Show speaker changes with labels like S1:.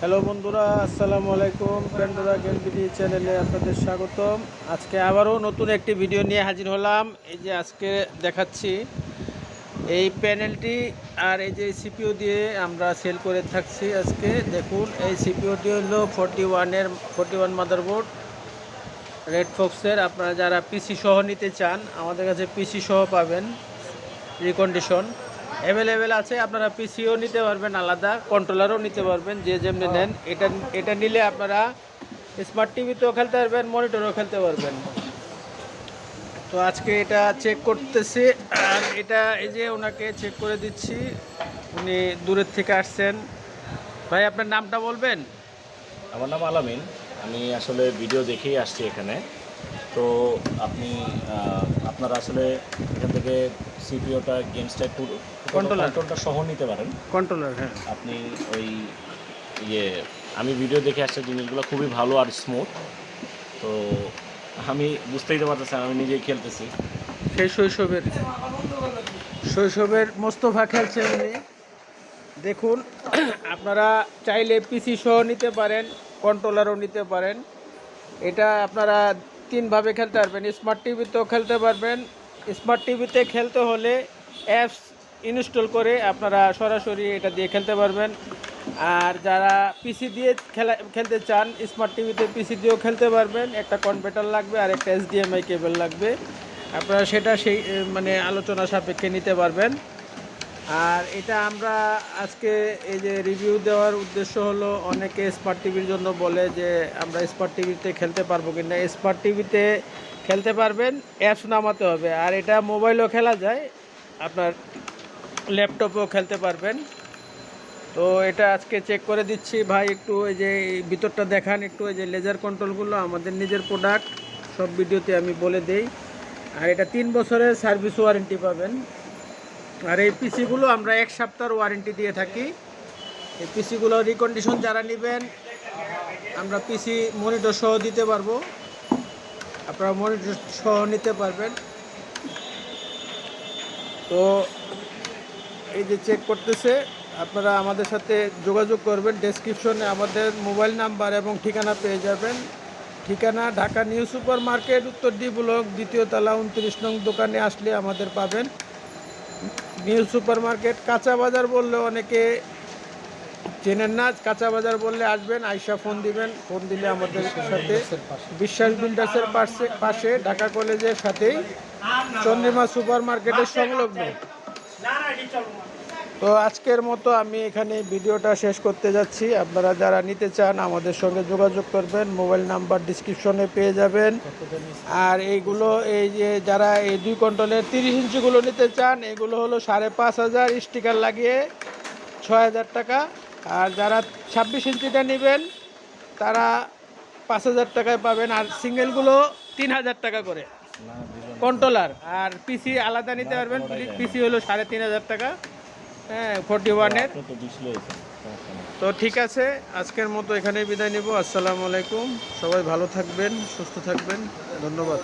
S1: Hello বন্ধুরা, আসসালামু আলাইকুম। প্যান্ডোরা গেমবিডি চ্যানেলে আপনাদের স্বাগতম। আজকে আবারও নতুন একটি ভিডিও নিয়ে হাজির হলাম। এই যে আজকে দেখাচ্ছি, এই প্যানেলটি আর এই যে সিপিও দিয়ে আমরা সেল করে থাকছি আজকে। দেখুন, এই সিপিওটি হলো ফোরটি ওয়ানের ফোরটি ওয়ান মাদারবোর্ড, রেড ফক্সের। আপনারা যারা পিসি সহ নিতে চান, আমাদের কাছে পিসি সহ পাবেন। রিকন্ডিশন। অ্যাভেলেবেল আছে, আপনারা পিসিও নিতে পারবেন, আলাদা কন্ট্রোলারও নিতে পারবেন, যে যেমনি নেন। এটা এটা নিলে আপনারা স্মার্ট টিভিতেও খেলতে পারবেন মনিটরও খেলতে পারবেন। তো আজকে এটা চেক করতেছি, আর এটা এই যে ওনাকে চেক করে দিচ্ছি, উনি দূরের থেকে আসছেন। ভাই, আপনার নামটা বলবেন?
S2: আমার নাম আলামিন। আমি আসলে ভিডিও দেখেই আসছি এখানে। তো আপনি আপনারা আসলে এখান থেকে সিপিওটা গেমসটা একটু. কন্ট্রোলটা সহ নিতে পারেন।
S1: কন্ট্রোলার হ্যাঁ।
S2: আপনি ওই ইয়ে আমি ভিডিও দেখে আসছি জিনিসগুলো খুবই ভালো আর স্মুথ তো আমি বুঝতেই তো পারতেছি আমি নিজেই খেলতেছি।
S1: সেই শৈশবের শৈশবের মোস্তফা খেলছেন উনি। দেখুন আপনারা চাইলে পিসি সহ নিতে পারেন কন্ট্রোলারও নিতে পারেন। এটা আপনারা তিনভাবে খেলতে পারবেন স্মার্ট টিভিতেও খেলতে পারবেন স্মার্ট টিভিতে খেলতে হলে অ্যাপস ইনস্টল করে আপনারা সরাসরি এটা দিয়ে খেলতে পারবেন। আর যারা পিসি দিয়ে খেলা, খেলতে চান, স্মার্ট টিভিতে পিসি দিয়েও খেলতে পারবেন। একটা কনভার্টার লাগবে আর একটা এইচডিএমআই কেবল লাগবে। আপনারা সেটা সেই মানে আলোচনা সাপেক্ষে নিতে পারবেন। আর এটা আমরা আজকে এই যে রিভিউ দেওয়ার উদ্দেশ্য হলো, অনেকে স্মার্ট টিভির জন্য বলে যে আমরা স্মার্ট টিভিতে খেলতে পারব কিনা। স্মার্ট টিভিতে খেলতে পারবেন অ্যাপস নামাতে হবে। আর এটা মোবাইলও খেলা যায়, আপনার ল্যাপটপেও খেলতে পারবেন। তো এটা আজকে চেক করে দিচ্ছি। ভাই, একটু ওই যে ভিতরটা দেখান, একটু ওই যে লেজার কন্ট্রোলগুলো আমাদের নিজের প্রোডাক্ট সব ভিডিওতে আমি বলে দেই। আর এটা তিন বছরের সার্ভিস ওয়ারেন্টি পাবেন। আর এই পিসিগুলো আমরা এক সপ্তাহের ওয়ারেন্টি দিয়ে থাকি। এই পিসিগুলো রিকন্ডিশন যারা নেবেন, আমরা পিসি মনিটর সহ দিতে পারব। আপনারা মনিটর সহ নিতে পারবেন। তো এই যে চেক করতেছে, আপনারা আমাদের সাথে যোগাযোগ করবেন। ডেসক্রিপশনে আমাদের মোবাইল নাম্বার এবং ঠিকানা পেয়ে যাবেন। ঠিকানা ঢাকা নিউ সুপার মার্কেট উত্তর ডি ব্লক, দ্বিতীয় তলা উনত্রিশ নং দোকানে আসলে আমাদের পাবেন। নিউ সুপার মার্কেট কাঁচা বাজার বললে অনেকে চেনেন না, কাঁচা বাজার বললে আসবেন, আইসা ফোন দিবেন, ফোন দিলে আমাদের সাথে বিশ্বাস বিল্ডার্সের পাশে পাশে, ঢাকা কলেজের সাথেই চন্দ্রিমা সুপার মার্কেটের সংলগ্ন। তো আজকের মতো আমি এখানে ভিডিওটা শেষ করতে যাচ্ছি। আপনারা যারা নিতে চান, আমাদের সঙ্গে যোগাযোগ করবেন, মোবাইল নাম্বার ডিসক্রিপশনে পেয়ে যাবেন। আর এইগুলো, এই যে যারা এই দুই কন্ট্রোলের তিরিশ ইঞ্চিগুলো নিতে চান, এগুলো হলো সাড়ে পাঁচ হাজার স্টিকার লাগিয়ে ছয় হাজার টাকা আর যারা ছাব্বিশ ইঞ্চিটা নেবেন, তারা পাঁচ হাজার টাকায় পাবেন। আর সিঙ্গেলগুলো তিন হাজার টাকা করে। কন্ট্রোলার আর পিসি আলাদা নিতে পারবেন। পিসি হলো সাড়ে তিন হাজার টাকা। হ্যাঁ ফোরটি ওয়ানের তো ঠিক আছে, আজকের মতো এখানেই বিদায় নিব। আসসালামু আলাইকুম। সবাই ভালো থাকবেন, সুস্থ থাকবেন। ধন্যবাদ।